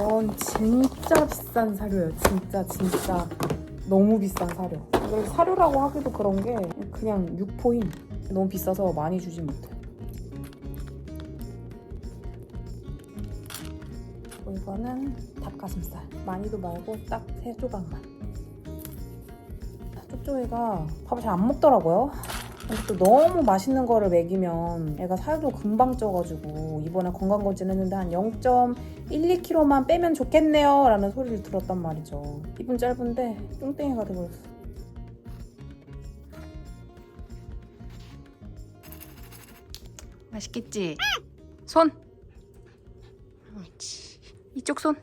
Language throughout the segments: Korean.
이건 진짜 비싼 사료예요. 진짜 진짜 너무 비싼 사료. 이걸 사료라고 하기도 그런 게 그냥 육포임. 너무 비싸서 많이 주진 못해. 이거는 닭가슴살. 많이도 말고 딱 세 조각만. 쪽쪽이가 밥을 잘 안 먹더라고요. 근데 또 너무 맛있는 거를 먹이면 애가 살도 금방 쪄가지고 이번에 건강검진 했는데 한 0.12kg만 빼면 좋겠네요 라는 소리를 들었단 말이죠. 입은 짧은데 뚱땡이가 돼버렸어. 맛있겠지? 손! 옳지. 이쪽 손.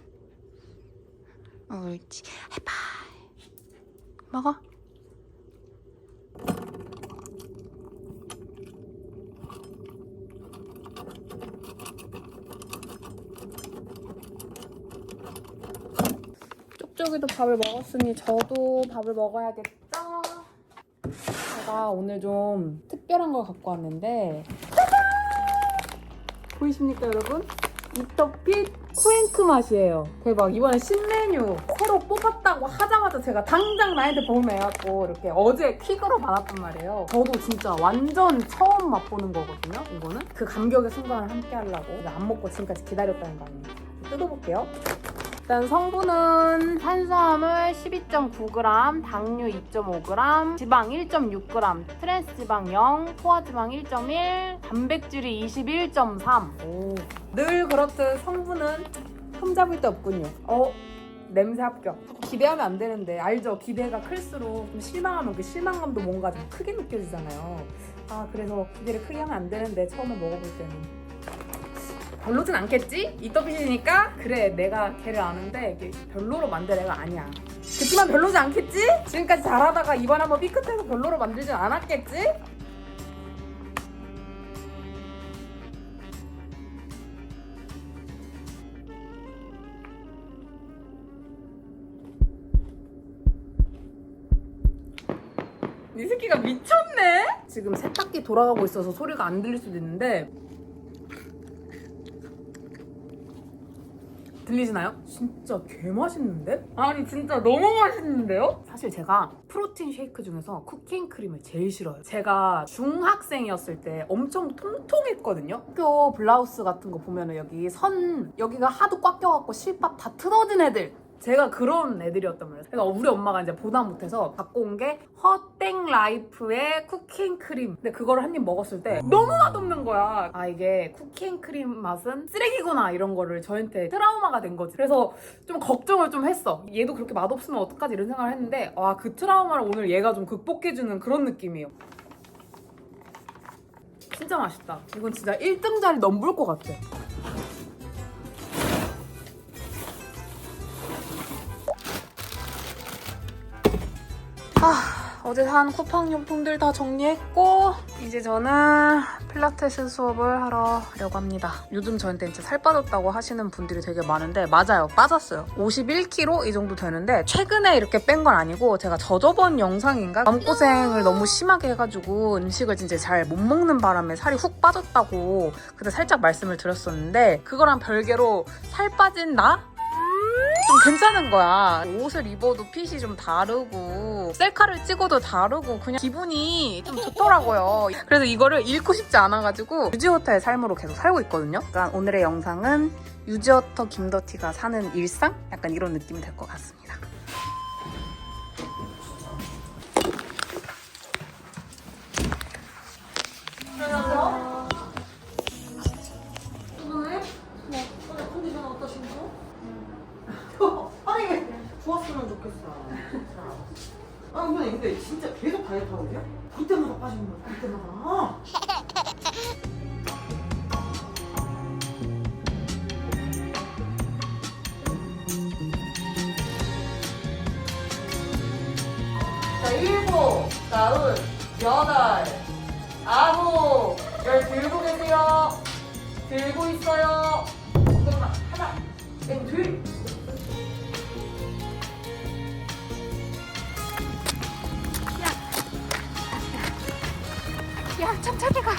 옳지. 해봐. 먹어. 쪽쪽이도 밥을 먹었으니 저도 밥을 먹어야겠죠? 제가 오늘 좀 특별한 걸 갖고 왔는데 짜잔! 보이십니까 여러분? 이터핏 쿠앤크 맛이에요. 대박. 이번에 신메뉴 새로 뽑았다고 하자마자 제가 당장 나한테 보내갖고 이렇게 어제 퀵으로 받았단 말이에요. 저도 진짜 완전 처음 맛보는 거거든요. 이거는 그 감격의 순간을 함께 하려고 안 먹고 지금까지 기다렸다는 거 아니에요. 뜯어볼게요. 일단 성분은 탄수화물 12.9g, 당류 2.5g, 지방 1.6g, 트랜스 지방 0, 포화 지방 1.1, 단백질이 21.3. 오. 늘 그렇듯 성분은 흠잡을 데 없군요. 어? 냄새 합격. 기대하면 안 되는데 알죠? 기대가 클수록 좀 실망하면 그 실망감도 뭔가 좀 크게 느껴지잖아요. 아 그래서 기대를 크게 하면 안 되는데 처음에 먹어볼 때는 별로진 않겠지? 이터핏이니까 그래 내가 걔를 아는데 이게 별로로 만들 애가 아니야 그치만 별로지 않겠지? 지금까지 잘하다가 이번 한번 삐끗해서 별로로 만들진 않았겠지? 이 새끼가 미쳤네? 지금 세탁기 돌아가고 있어서 소리가 안 들릴 수도 있는데 들리시나요? 진짜 개 맛있는데? 아니 진짜 너무 맛있는데요? 사실 제가 프로틴 쉐이크 중에서 쿠킹 크림을 제일 싫어요. 제가 중학생이었을 때 엄청 통통했거든요. 학교 블라우스 같은 거 보면 은 여기 선 여기가 하도 꽉 껴갖고 실밥 다 틀어진 애들 제가 그런 애들이었단 말이에요. 그래서 우리 엄마가 이제 보다 못해서 갖고 온 게 허땡 라이프의 쿠킹 크림. 근데 그거를 한 입 먹었을 때 너무 맛없는 거야. 아 이게 쿠킹 크림 맛은 쓰레기구나 이런 거를 저한테 트라우마가 된 거지. 그래서 좀 걱정을 좀 했어. 얘도 그렇게 맛없으면 어떡하지 이런 생각을 했는데 와그 트라우마를 오늘 얘가 좀 극복해주는 그런 느낌이에요. 진짜 맛있다. 이건 진짜 1등 자리 넘볼 것 같아. 어제 산 쿠팡 용품들 다 정리했고 이제 저는 필라테스 수업을 하러 가려고 합니다. 요즘 저한테 진짜 살 빠졌다고 하시는 분들이 되게 많은데 맞아요. 빠졌어요. 51kg 이 정도 되는데 최근에 이렇게 뺀 건 아니고 제가 저저번 영상인가 마음고생을 너무 심하게 해가지고 음식을 진짜 잘 못 먹는 바람에 살이 훅 빠졌다고 그때 살짝 말씀을 드렸었는데 그거랑 별개로 살 빠진 나? 좀 괜찮은 거야. 옷을 입어도 핏이 좀 다르고 셀카를 찍어도 다르고 그냥 기분이 좀 좋더라고요. 그래서 이거를 잃고 싶지 않아가지고 유지호타의 삶으로 계속 살고 있거든요. 그러니까 오늘의 영상은 유지호터 김더티가 사는 일상? 약간 이런 느낌이 될 것 같습니다. 다이어트 있냐? 그때마다 빠지는 거야. 그때마다. 자 일곱, 다섯, 여덟, 아홉, 열 들고 계세요. 들고 있어요. 잠깐만 하나, 네, 둘. 야, 천천히 가.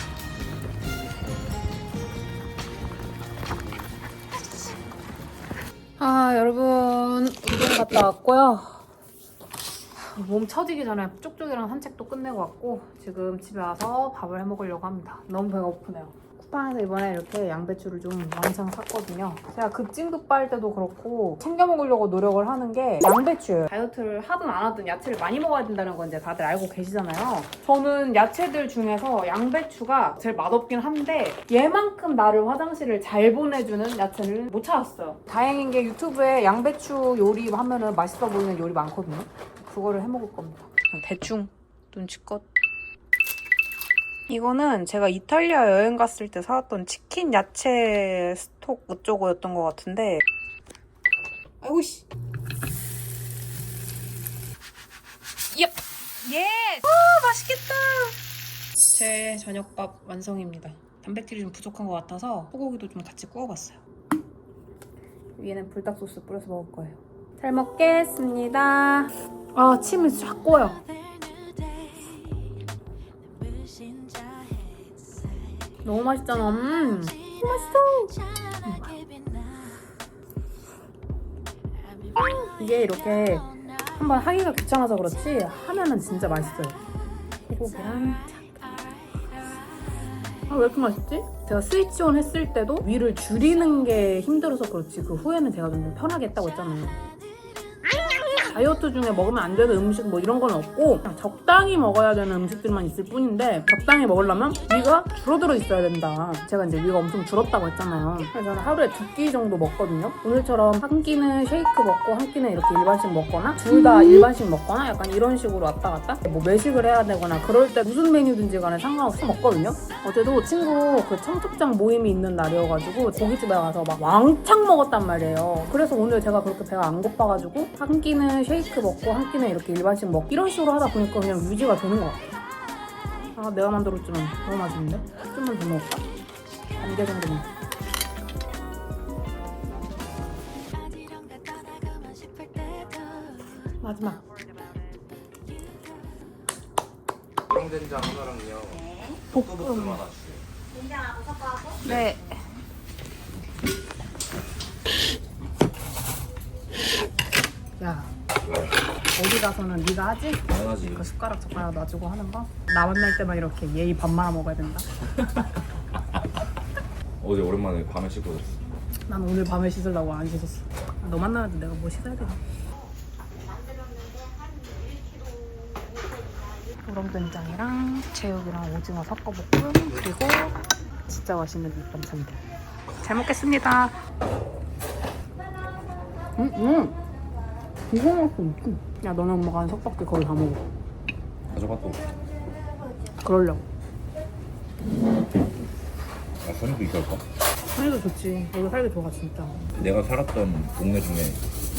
아 여러분 운동 갔다 왔고요 몸 처지기 전에 쪽쪽이랑 산책도 끝내고 왔고 지금 집에 와서 밥을 해 먹으려고 합니다. 너무 배가 고프네요. 쿠팡에서 이번에 이렇게 양배추를 좀 왕창 샀거든요. 제가 급진급 빨 때도 그렇고 챙겨 먹으려고 노력을 하는 게 양배추예요 다이어트를 하든 안 하든 야채를 많이 먹어야 된다는 건 이제 다들 알고 계시잖아요. 저는 야채들 중에서 양배추가 제일 맛없긴 한데 얘만큼 나를 화장실을 잘 보내주는 야채를 못 찾았어요. 다행인 게 유튜브에 양배추 요리 하면은 맛있어 보이는 요리 많거든요. 그거를 해 먹을 겁니다. 그냥 대충 눈치껏. 이거는 제가 이탈리아 여행 갔을 때 사왔던 치킨 야채 스톡 어쩌고였던 것 같은데 아이고 씨 예! 예! 아 맛있겠다 제 저녁밥 완성입니다. 단백질이 좀 부족한 것 같아서 소고기도 좀 같이 구워봤어요. 위에는 불닭 소스 뿌려서 먹을 거예요. 잘 먹겠습니다. 아 침이 쫙 꼬여. 너무 맛있잖아. 음, 너무 맛있어. 이게 이렇게 한번 하기가 귀찮아서 그렇지 하면은 진짜 맛있어요. 소고기랑 아, 왜 이렇게 맛있지? 제가 스위치온 했을 때도 위를 줄이는 게 힘들어서 그렇지 그 후에는 제가 좀 편하게 했다고 했잖아요. 다이어트 중에 먹으면 안 되는 음식 뭐 이런 건 없고 그냥 적당히 먹어야 되는 음식들만 있을 뿐인데 적당히 먹으려면 위가 줄어들어 있어야 된다. 제가 이제 위가 엄청 줄었다고 했잖아요. 그래서 저는 하루에 두 끼 정도 먹거든요. 오늘처럼 한 끼는 쉐이크 먹고 한 끼는 이렇게 일반식 먹거나 둘 다 일반식 먹거나 약간 이런 식으로 왔다 갔다 뭐 매식을 해야 되거나 그럴 때 무슨 메뉴든지 간에 상관없이 먹거든요. 어제도 친구 그 청첩장 모임이 있는 날이어가지고 고깃집에 가서 막 왕창 먹었단 말이에요. 그래서 오늘 제가 그렇게 배가 안 고파가지고 한 끼는 쉐이크 먹고 한 끼는 이렇게 일반식 먹고 이런 식으로 하다 보니까 그냥 유지가 되는 것 같아요. 아 내가 만들었지만 너무 맛있는데? 좀만 더 먹을까? 반개 정도만. 마지막. 빵된장 하나랑요. 볶음 하나 주세요. 네. 야 어디 가서는 네가 하지? 당연하지. 그 숟가락 젓가락 놔주고 하는 거? 나 만날 때만 이렇게 예의 밥 말아 먹어야 된다. 어제 오랜만에 밤에 씻고 잤어. 난 오늘 밤에 씻으려고 안 씻었어. 너 만나는데 내가 뭐 씻어야 되나? 우렁된장이랑 제육이랑 오징어 섞어볶음 그리고 진짜 맛있는 밑반찬들. 잘 먹겠습니다. 음, 음. 이거 맛있어. 음. 야, 너네 엄마가 한 석박지 거의 다 먹어. 가져가 또. 그러려고. 아, 선이도 있을까? 산이도 좋지. 여기 살기 좋아, 진짜. 내가 살았던 동네 중에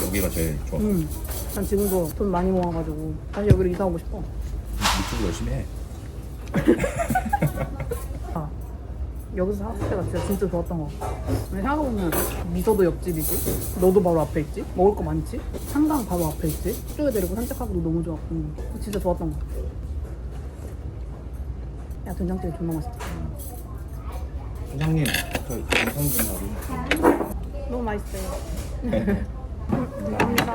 여기가 제일 좋아. 음. 난 지금도 돈 많이 모아가지고 다시 여기로 이사 오고 싶어. 유튜브 열심히 해. 아, 여기서 살았을 때가 진짜 진짜 좋았던 거 같아. 근데 생각해보면 미소도 옆집이지, 너도 바로 앞에 있지, 먹을 거 많지, 한강 바로 앞에 있지, 숙소에 데리고 산책하기도 너무 좋았고 진짜 좋았던 거 같아. 야 된장찌개 존나 맛있다. 사장님, 저 봐줘. 너무 맛있어요. 감사합니다.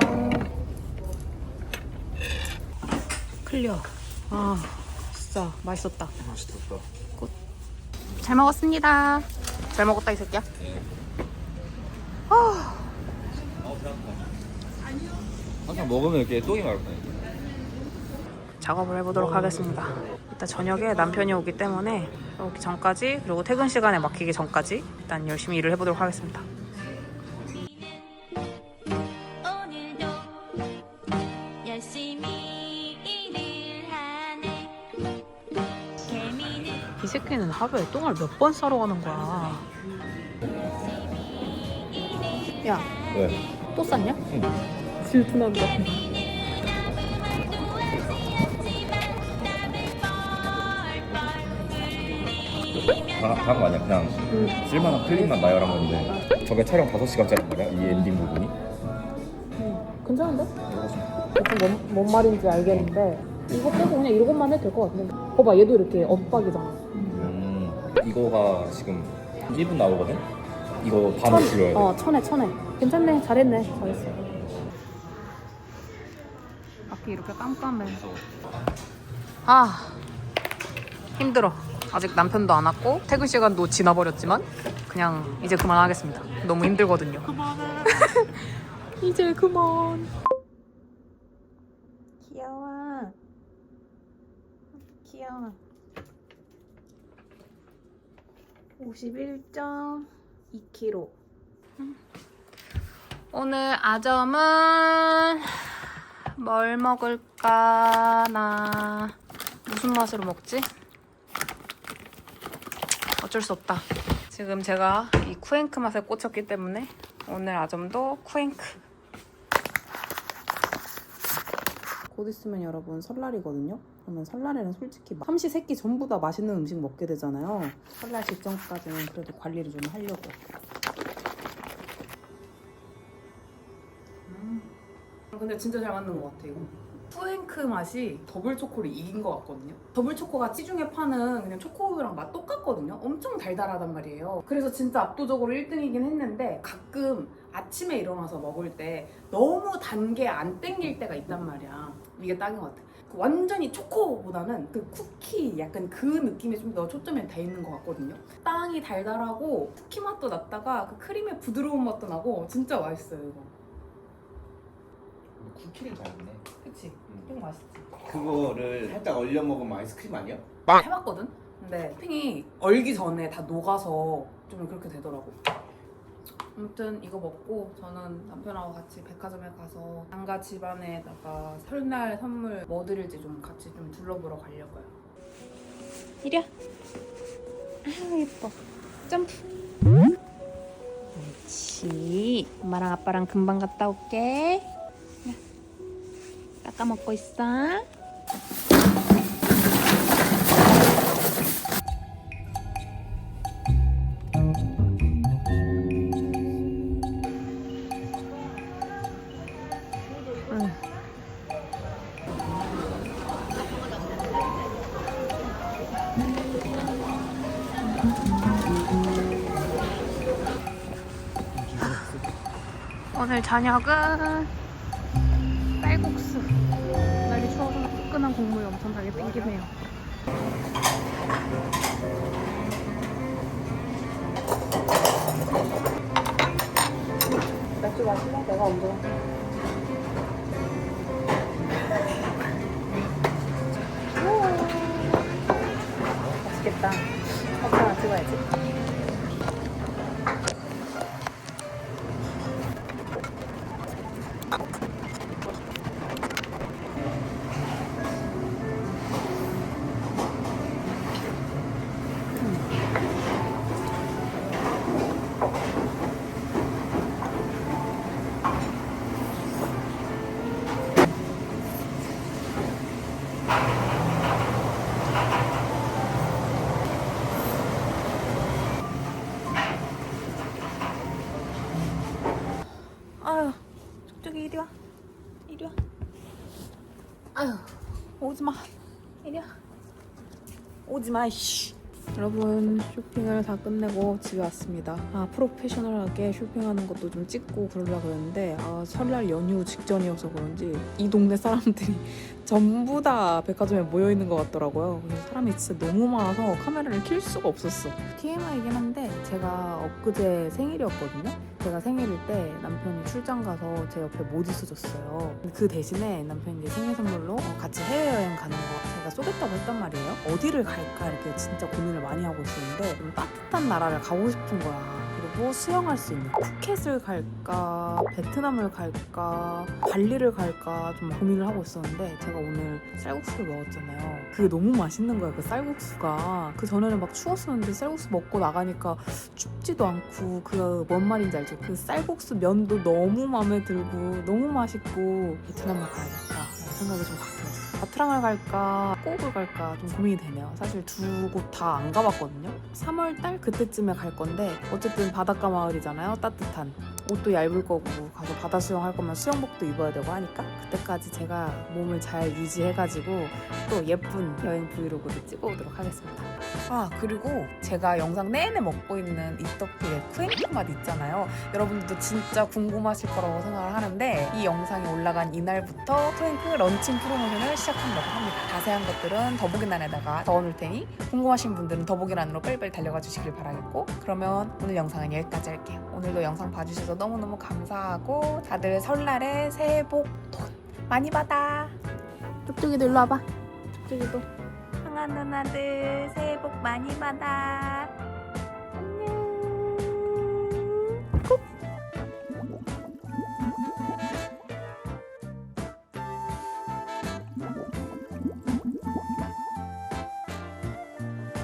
클리어. 아 진짜 맛있었다. 맛있었다. 잘 먹었습니다. 잘 먹었다 이 새끼야. 항상 먹으면 이렇게 똥이 마렵다니까. 작업을 해보도록 하겠습니다. 일단 저녁에 남편이 오기 때문에 오기 전까지 그리고 퇴근 시간에 막히기 전까지 일단 열심히 일을 해보도록 하겠습니다. 새끼는 하루에 똥을 몇 번 싸러 가는 거야. 야, 왜? 또 쌌냐? 응. 질투난다. 다, 다한 거 아니야. 그냥 쓸만한 클립만 나열한 건데. 저게 촬영 5시간짜리 말이야? 이 엔딩 부분이? 괜찮은데? 대충 뭔, 뭔 말인지 알겠는데 이거 빼고 그냥 이것만 해도 될 것 같은데. 봐봐, 얘도 이렇게 엇박이잖아. 음, 이거가 지금 1분 나오거든? 이거 반을 줄여야 돼. 어 천에 천에. 괜찮네 잘했네. 잘했어. 밖에 이렇게 깜깜해. 아 힘들어. 아직 남편도 안 왔고 퇴근 시간도 지나버렸지만 그냥 이제 그만하겠습니다. 너무 힘들거든요. 이제 그만. 귀여워. 귀여워 51.2kg 오늘 아점은 뭘 먹을까 나 무슨 맛으로 먹지? 어쩔 수 없다. 지금 제가 이 쿠앤크 맛에 꽂혔기 때문에 오늘 아점도 쿠앤크. 곧 있으면 여러분 설날이거든요. 그러면 설날에는 솔직히 막 삼시 세끼 전부 다 맛있는 음식 먹게 되잖아요. 설날 직전까지는 그래도 관리를 좀 하려고. 근데 진짜 잘 맞는 것 같아요. 푸앤크 맛이 더블 초코를 이긴 것 같거든요. 더블 초코가 시중에 파는 그냥 초코우유랑 맛 똑같거든요. 엄청 달달하단 말이에요. 그래서 진짜 압도적으로 1등이긴 했는데 가끔 아침에 일어나서 먹을 때 너무 단 게 안 땡길 때가 있단 말이야. 이게 딱인 것 같아. 그 완전히 초코보다는 그 쿠키 약간 그 느낌에 좀 더 초점이 돼 있는 것 같거든요. 땅이 달달하고 쿠키 맛도 났다가 그 크림의 부드러운 맛도 나고 진짜 맛있어요 이거. 쿠키를 잘했네. 그치? 이거 맛있지. 그거를 살짝 얼려 먹으면 아이스크림 아니야? 해봤거든? 근데 핑이 얼기 전에 다 녹아서 좀 그렇게 되더라고. 아무튼 이거 먹고 저는 남편하고 같이 백화점에 가서 장가 집안에다가 설날 선물 뭐 드릴지 좀 같이 좀 둘러보러 가려고요. 이리야. 아유 예뻐. 점프. 옳지. 엄마랑 아빠랑 금방 갔다 올게. 깎아 먹고 있어. 오늘 저녁은 국물이 엄청 나게 땡기네요. 맥주 마실래? 내가 운전. 오지 마. 이리 와. 오지 마, 씨. 여러분 쇼핑을 다 끝내고 집에 왔습니다. 아 프로페셔널하게 쇼핑하는 것도 좀 찍고 그러려 그랬는데 아 설날 연휴 직전이어서 그런지 이 동네 사람들이 전부 다 백화점에 모여 있는 것 같더라고요. 사람이 진짜 너무 많아서 카메라를 킬 수가 없었어. TMI이긴 한데 제가 엊그제 생일이었거든요. 제가 생일일 때 남편이 출장 가서 제 옆에 못 있어줬어요. 그 대신에 남편이 생일 선물로 어, 같이 해외여행 가는 거 제가 쏘겠다고 했단 말이에요. 어디를 갈까 이렇게 진짜 고민을 많이 하고 있었는데 좀 따뜻한 나라를 가고 싶은 거야. 그리고 수영할 수 있는 푸켓을 갈까 베트남을 갈까 발리를 갈까 좀 고민을 하고 있었는데 제가 오늘 쌀국수를 먹었잖아요. 그게 너무 맛있는 거야 그 쌀국수가. 그 전에는 막 추웠었는데 쌀국수 먹고 나가니까 춥지도 않고 그 뭔 말인지 알죠? 그 쌀국수 면도 너무 마음에 들고 너무 맛있고 베트남을 가야겠다 생각이 좀 바뀌었어요 바트랑을 갈까 꼭을 갈까 좀 고민이 되네요. 사실 두 곳 다 안 가봤거든요. 3월 달 그때쯤에 갈 건데 어쨌든 바닷가 마을이잖아요 따뜻한 옷도 얇을 거고 가서 바다 수영할 거면 수영복도 입어야 되고 하니까 그때까지 제가 몸을 잘 유지해가지고 또 예쁜 여행 브이로그를 찍어오도록 하겠습니다. 아 그리고 제가 영상 내내 먹고 있는 이떡피의 쿠앤크 맛 있잖아요. 여러분들도 진짜 궁금하실 거라고 생각을 하는데 이 영상이 올라간 이날부터 쿠앤크 런칭 프로모션을 시작한다고 합니다. 자세한 것들은 더보기란에다가 적어놓을 테니 궁금하신 분들은 더보기란으로 빨리빨리 달려가 주시길 바라겠고 그러면 오늘 영상은 여기까지 할게요. 오늘도 영상 봐주셔서 주셔서 너무너무 감사하고 다들 설날에 새해 복 돈 많이 받아. 뚝뚝이도 일로 와봐. 뚝뚝이도. 항아 누나들 새해 복 많이 받아. 안녕. 꼭.